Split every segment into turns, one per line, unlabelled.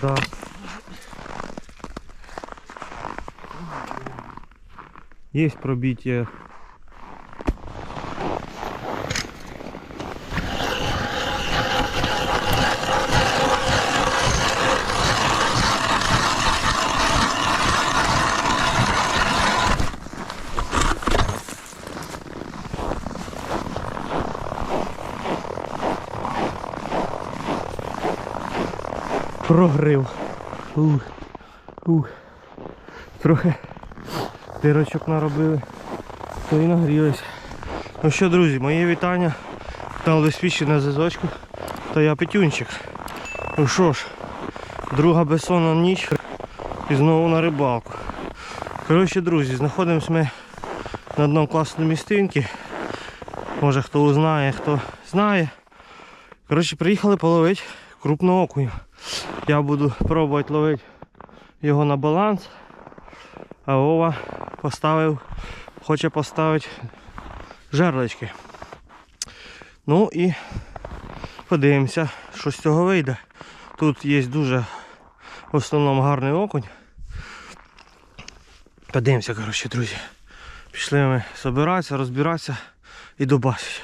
Да. Есть пробитие. Прогрив. Ух. Ух. Трохи дирочок наробили. То і нагрілись. Ну що, друзі, мої вітання. Там досвідчі на. Та я Петюнчик. Ну що ж, друга безсонна ніч і знову на рибалку. Коротше, друзі, знаходимося ми на одному класному містинці. Може хто узнає, хто знає. Коротше, приїхали половити крупного окуня. Я буду пробувати ловити його на баланс. А Вова поставив, хоче поставити жерлички. Ну і подивимося, що з цього вийде. Тут є дуже в основному гарний окунь. Подивимося, коротше, друзі. Пішли ми збиратися, розбиратися і добачити.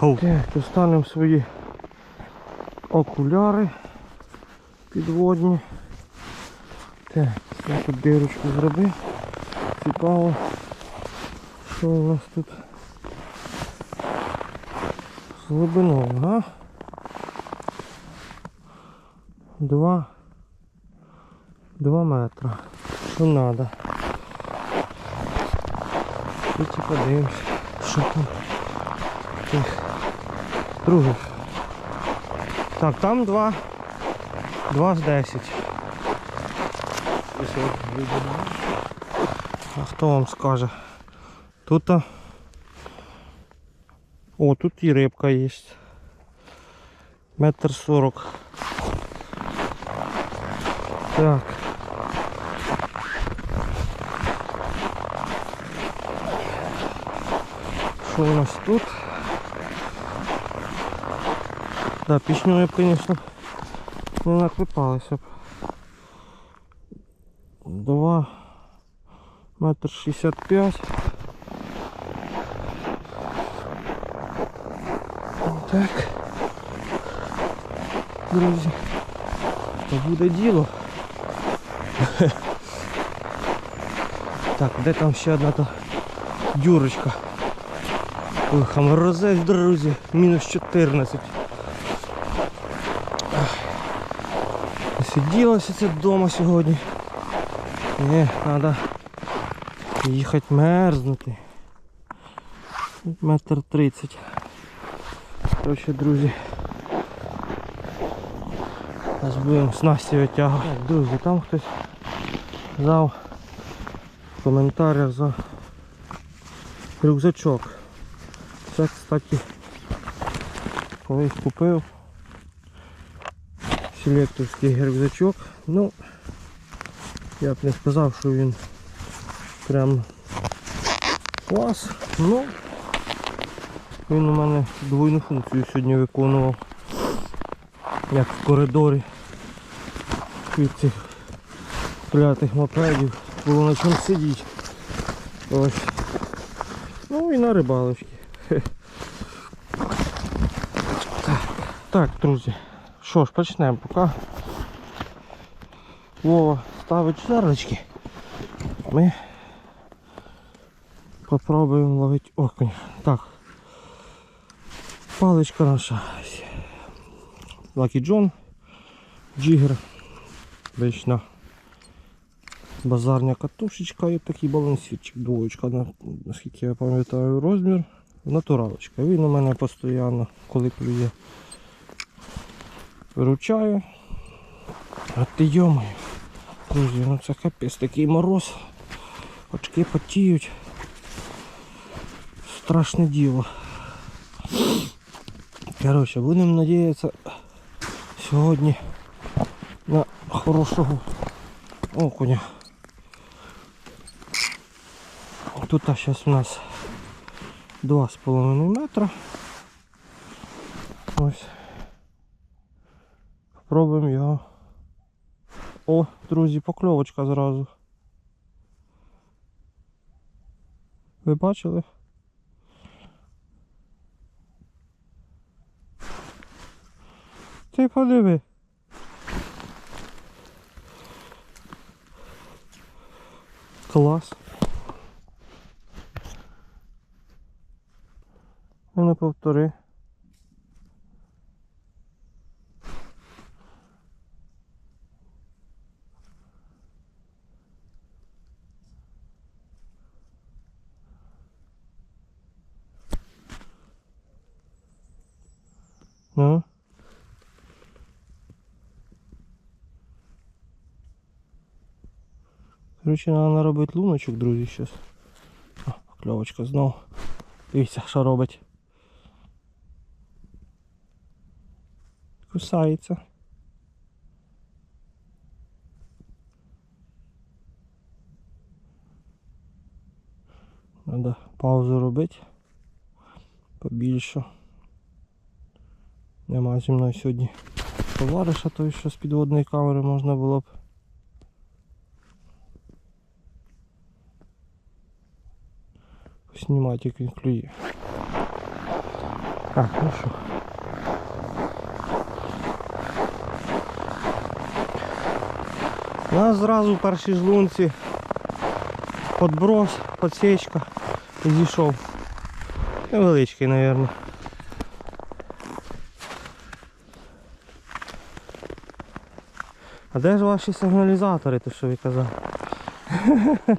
Так, достанемо свої окуляри підводні. Так, я тут дирочку зробив. Цікаво, що у нас тут з глибиною, а? Два. Два метра. Що надо. Тут подивимось, що там тих других. Так, там два. Два з десять. А хто вам скаже? Тут. а, О, тут і рибка є. Метр сорок. Так. Що у нас тут? Да, пічню я б, звісно, Не наклепалися б. Два метр шістдесят п'ять. Так. Друзі. То буде діло. Так, де там ще одна та дюрочка? Ох, а морозець, друзі, мінус 14. Сиділося це вдома сьогодні. Не, треба їхати мерзнути. Метр тридцять. Короче, друзі. Зараз будемо снасті витягувати. Друзі, там хтось дав в коментарях за рюкзачок. Це, кстати, колись купив селекторський рюкзачок. Ну, я б не сказав, що він прям клас. Ну, він у мене двойну функцію сьогодні виконував. Як в коридорі від цих клятих мопедів було на чому сидіти. Ось. Ну і на рибалочці. Так, так, друзі. Що ж, почнемо поки. Вова ставить жерлочки. Ми попробуємо ловити окунь. Так. Паличка наша. Lucky John. Джигер. Вічна базарня катушечка і такий балансірчик, двоєчка, на- наскільки я пам'ятаю розмір. Натуралочка. Він у мене постійно, коли клює, виручає. А ти йомаю. Друзі, ну це капець такий мороз. Очки потіють. Страшне діло. Коротше, будемо надіятися сьогодні на хорошого окуня. Тут зараз у нас 2,5 метра. Ось. Попробуємо його. О, друзі, покльовочка зразу. Ви бачили? Ти подиви. Клас. Ну, повтори. Ну. Короче, треба наробити луночок, друзі, зараз. О, кльовочка знову. Дивіться, що робить. Кусається. Треба паузу робити. Побільше. Нема зі мною сьогодні товариша, той що з підводної камери можна було б. Знімати, як він клює. Так, ну що. У нас зразу в першій жлунці подброс, подсечка і зійшов. Невеличкий, мабуть. А де ж ваші сигналізатори, то що ви казали?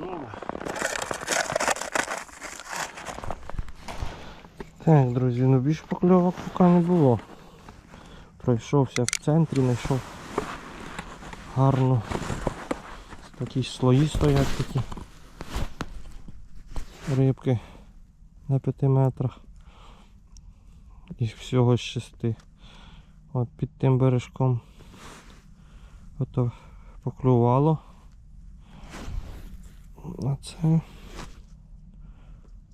Так, друзі, ну більш покльовок поки не було. Пройшовся в центрі, знайшов гарно. Такі слої стоять такі. Рибки на 5 метрах. Їх всього з 6. От під тим бережком ото поклювало. А це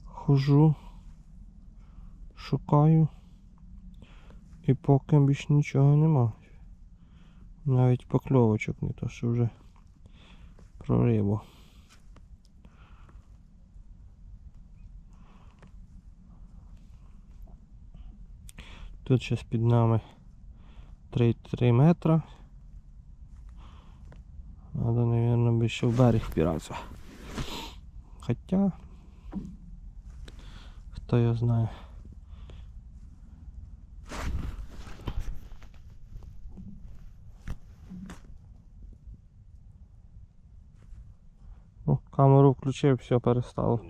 хожу, шукаю і поки більш нічого нема. Навіть покльовочок не то, що вже про рибу. Тут зараз під нами 3-3 метра. Надо, наверное, більше в берег впиратися. Хоча, хто його знає. Ну, камеру включив, все перестало.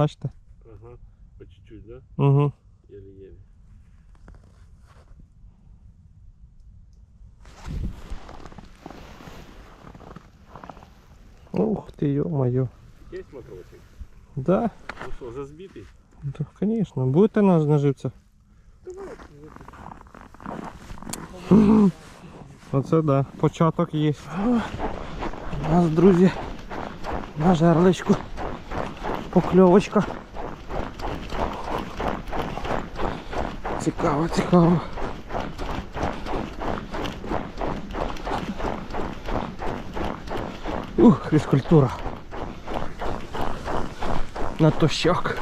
Бачите?
Ага, по чуть-чуть, да?
Угу.
Еле-еле.
Ух ты, ё-моё.
Есть макросик?
Да,
Ну что, уже сбитый?
да, конечно. Будете нас наживця? Оце да, початок є. У нас, друзі, на жерличку покльовочка. Цікаво, цікаво. Ух, фізкультура. На тощак.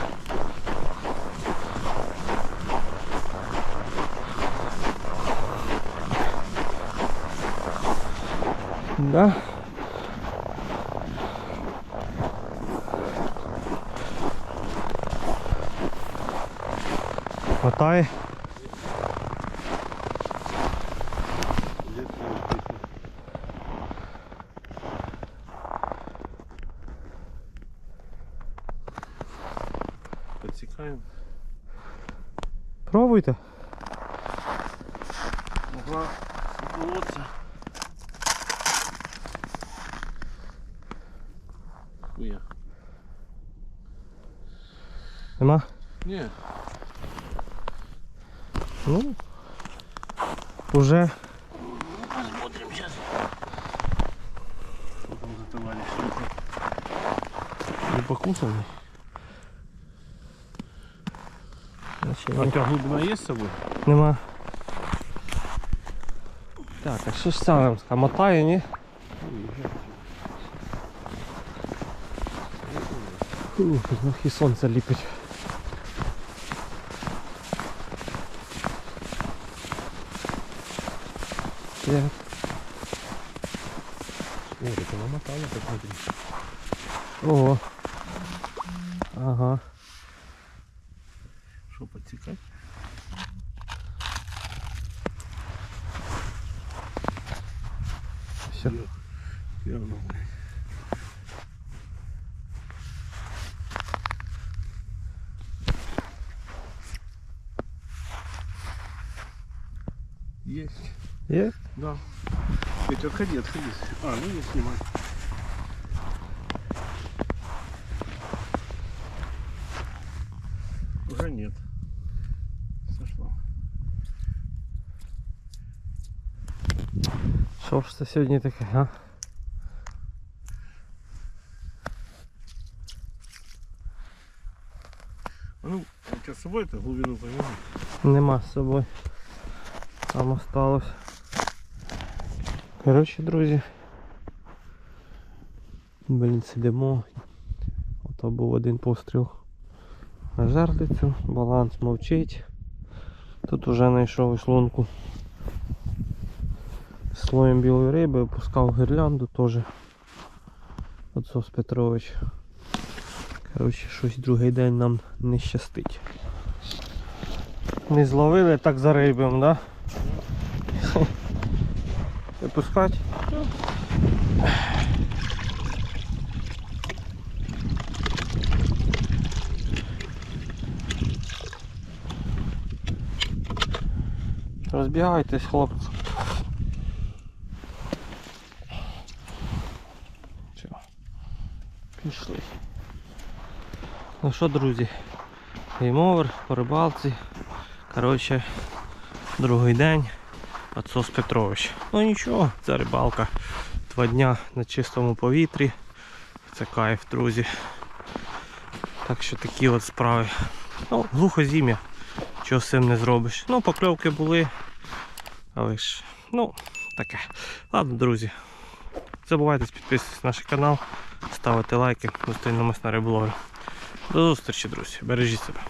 Да. Китай.
Підсікаємо.
Пробуйте.
Могла заколотися. Хуя.
Нема?
Ні.
Ну. Уже.
посмотрим сейчас. Что там за товарищ? Не покусанный?
Значить,
А у тебя глубина есть с собой?
Нема. Так, а що ж ставимо? А мотає, ні? Ух, трохи сонце ліпить. Нет.
Ой, это намотало так
внутри. Ого. Ага.
Что, подтекать?
Все.
Явно, блядь. Есть.
Є?
Да. Ведь отходи, отходи. А, ну не снимай. Уже нет. Сошло.
Ж це сьогодні таке, а?
А ну, у тебя с собой это глубину помимо?
Нема з собою. Там осталось. Коротше, друзі. Блін, сидимо. Ото був один постріл на жерлицю, баланс мовчить. Тут уже знайшов ось лунку з слоєм білої риби, опускав гірлянду теж. Отсос Петрович. Коротше, щось другий день нам не щастить. Не зловили, так зарибимо, да? Випускать? Розбігайтесь, хлопці. Пішли. Ну що, друзі? Геймовер по рибалці. Коротше, другий день. Отсос Петрович. Ну нічого, це рибалка. Два дня на чистому повітрі. Це кайф, друзі. Так що такі от справи. Ну, глухо зім'я. Чого з цим не зробиш. Ну, покльовки були. Але ж, ну, таке. Ладно, друзі. Забувайте підписуватись на наш канал, ставити лайки. Зустрінемось на риболові. До зустрічі, друзі. Бережіть себе.